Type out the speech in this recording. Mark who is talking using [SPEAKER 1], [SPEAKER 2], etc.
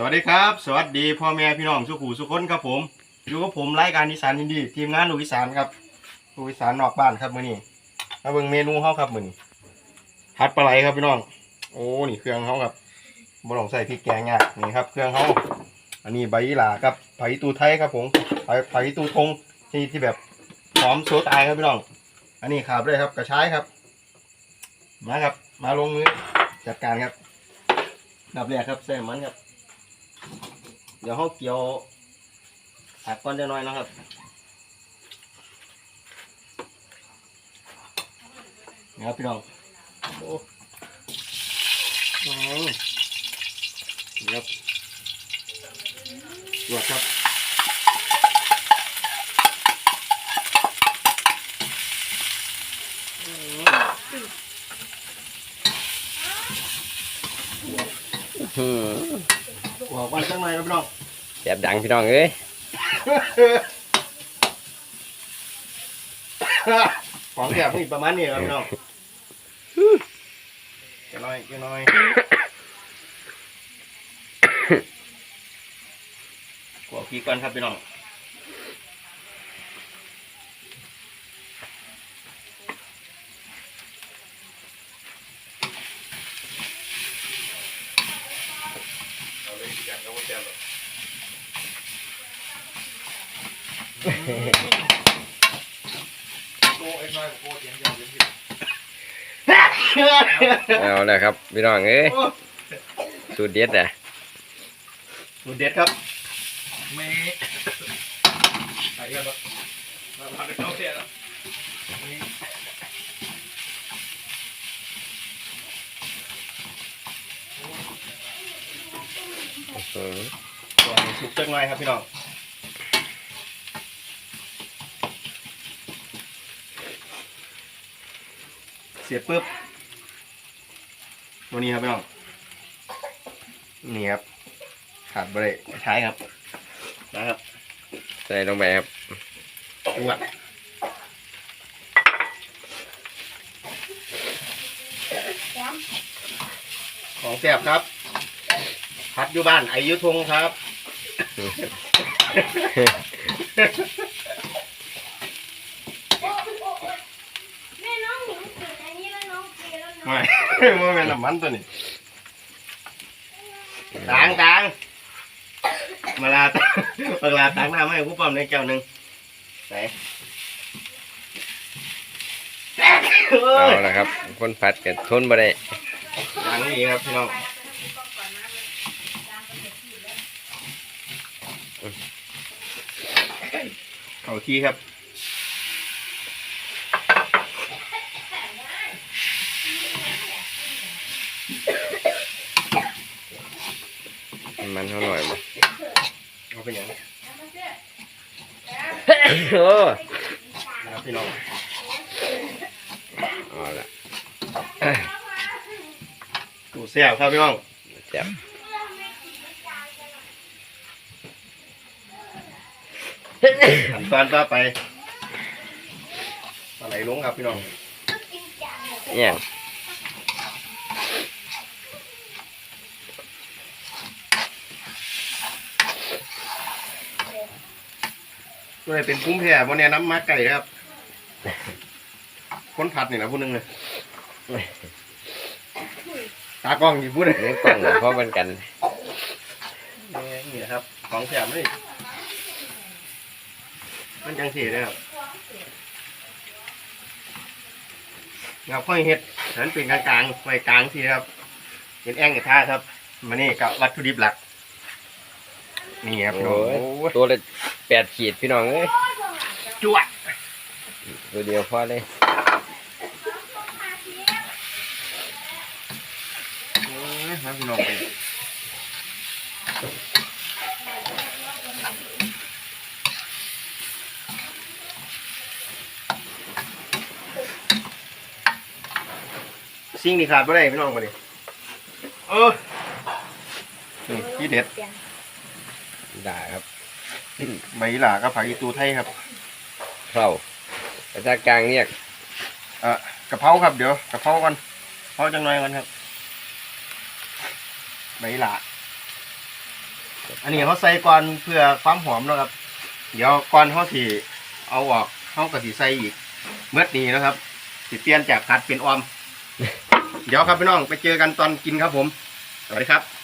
[SPEAKER 1] สวัสดีครับ สวัสดีพ่อแม่พี่น้องสุขูสุคนครับผมอยู่กับผมรายการอีสานยินดี ทีมงานลูกอีสานครับลูกอีสานนอกบ้านครับมื้อนี้มาเบิ่งเมนูเฮาครับมื้อนี้ผัดปลาไหลครับพี่น้อง โอ้นี่เครื่องเฮาครับบ่ต้องใส่พริกแกงยากนี่ครับ เครื่องเฮาอันนี้ใบหร่ากับไผ่ตูไทยครับผมไผ่ไผ่ตูทงที่ที่แบบหอมโซตายครับพี่น้อง อันนี้ขาบเลยครับกระชายครับ มาครับ มาลงมือจัดการครับดับแรกครับใส่มันครับ เดี๋ยวเขาเกี่ยวผักก่อนจะน้อยนะครับนี่ครับพี่น้องโอ้อืมนี่ครับตรวจครับอืม
[SPEAKER 2] อืม
[SPEAKER 1] บอกวันจังเลยครับพี่น้อง
[SPEAKER 2] แสบดังพี่น้องเอ้ย
[SPEAKER 1] ของแบบนี่ประมาณนี้ครับพี่น้องแค่น้อยแค่น้อยกวพี่ก่อนครับพี่น้อง โอ้ไอ้น้อยโอ้เสียงเดียวเสียงเดียว
[SPEAKER 2] เอาละครับพี่น้องเอ้ยสูตรเด็ดอะ
[SPEAKER 1] สูตรเด็ดครับไม่ใส่กันแบบมาพาไปเข้าเสียแล้ว
[SPEAKER 2] อืม
[SPEAKER 1] ก่อนสุกจังหน่อยครับพี่น้องเสียบปุ๊บตัวนี้ครับพี่น้องนี่ครับขาดไปเลยใช้ครับนะครับ
[SPEAKER 2] ใส่ลงไปครับ
[SPEAKER 1] จวดของแสบครับ พัดอยู่บ้านไอยุทงครับ
[SPEAKER 3] แม่น้องหนูเกิดอันนี้แล้วน้องเกลียแล้วน้อง
[SPEAKER 1] ไม่ไม่เป็นน้ำมันตัวนี้ตังตังมาลาตังมาลาตังน้ำให้ผู้ปั๊มในแก้วหนึ่งไหนเอ้
[SPEAKER 2] เอา
[SPEAKER 1] ย
[SPEAKER 2] ละครับ คนผัดกับทนบ่ได้
[SPEAKER 1] ตังนี่ครับพี่น้อง เขาที่ครับ
[SPEAKER 2] มันเท่าหน่อยบ่
[SPEAKER 1] เอาเป็นอย่างนี้
[SPEAKER 2] โอ้
[SPEAKER 1] นะครับพี่น้อง
[SPEAKER 2] เอาละ
[SPEAKER 1] กูเสียบครับพี่น้อง
[SPEAKER 2] แซ่บ
[SPEAKER 1] ขั้นตอนต่อไปอะไรลงครับพี่น้อง
[SPEAKER 2] เนี่ย
[SPEAKER 1] ตัวนี้เป็นกุ้งแผ่บนเนี้ยน้ำมาไก่ครับคนผัดนี่นะพูดนึงเลยตากล้องอยู่พูดเลย
[SPEAKER 2] นี่กล้องเพราะมันกัน
[SPEAKER 1] นี่นะครับ ของแถมนี่ มันจังสีเลยครับครับค่อยเห็ดนั้นเป็นกลางๆไว้กลางทีครับเห็ดแองกับท่าครับมานี่กับวัตถุดิบหลัก นี่ครับพี่น้อง
[SPEAKER 2] โอ้ย
[SPEAKER 1] โอ้ย
[SPEAKER 2] ตัวละแปดขีดพี่น้องเอ้ย
[SPEAKER 1] จวด
[SPEAKER 2] ตัวเดียวพอเลย
[SPEAKER 1] โอ้ยครับพี่น้อง สิ่งนี้ขาดไม่ได้พี่น้องมาดิเออนี่ที่เด็ด
[SPEAKER 2] ได้ครับ
[SPEAKER 1] ใบหล่ากับผักอีตูไทยครับ
[SPEAKER 2] เผาภาจากลางเนี่ย
[SPEAKER 1] อะกระเพราครับเดี๋ยวกระเพราก่อนเพราจังน้อยก่อนครับใบหล่าอันนี้เขาใส่ก่อนเพื่อความหอมนะครับ เดี๋ยวก่อนเขาสีเอาออกเขากระสีใส่อีกเมื่อนี้นะครับสีเปลี่ยนจากขัดเป็นออม เดี๋ยวครับพี่น้องไปเจอกันตอนกินครับผม สวัสดีครับ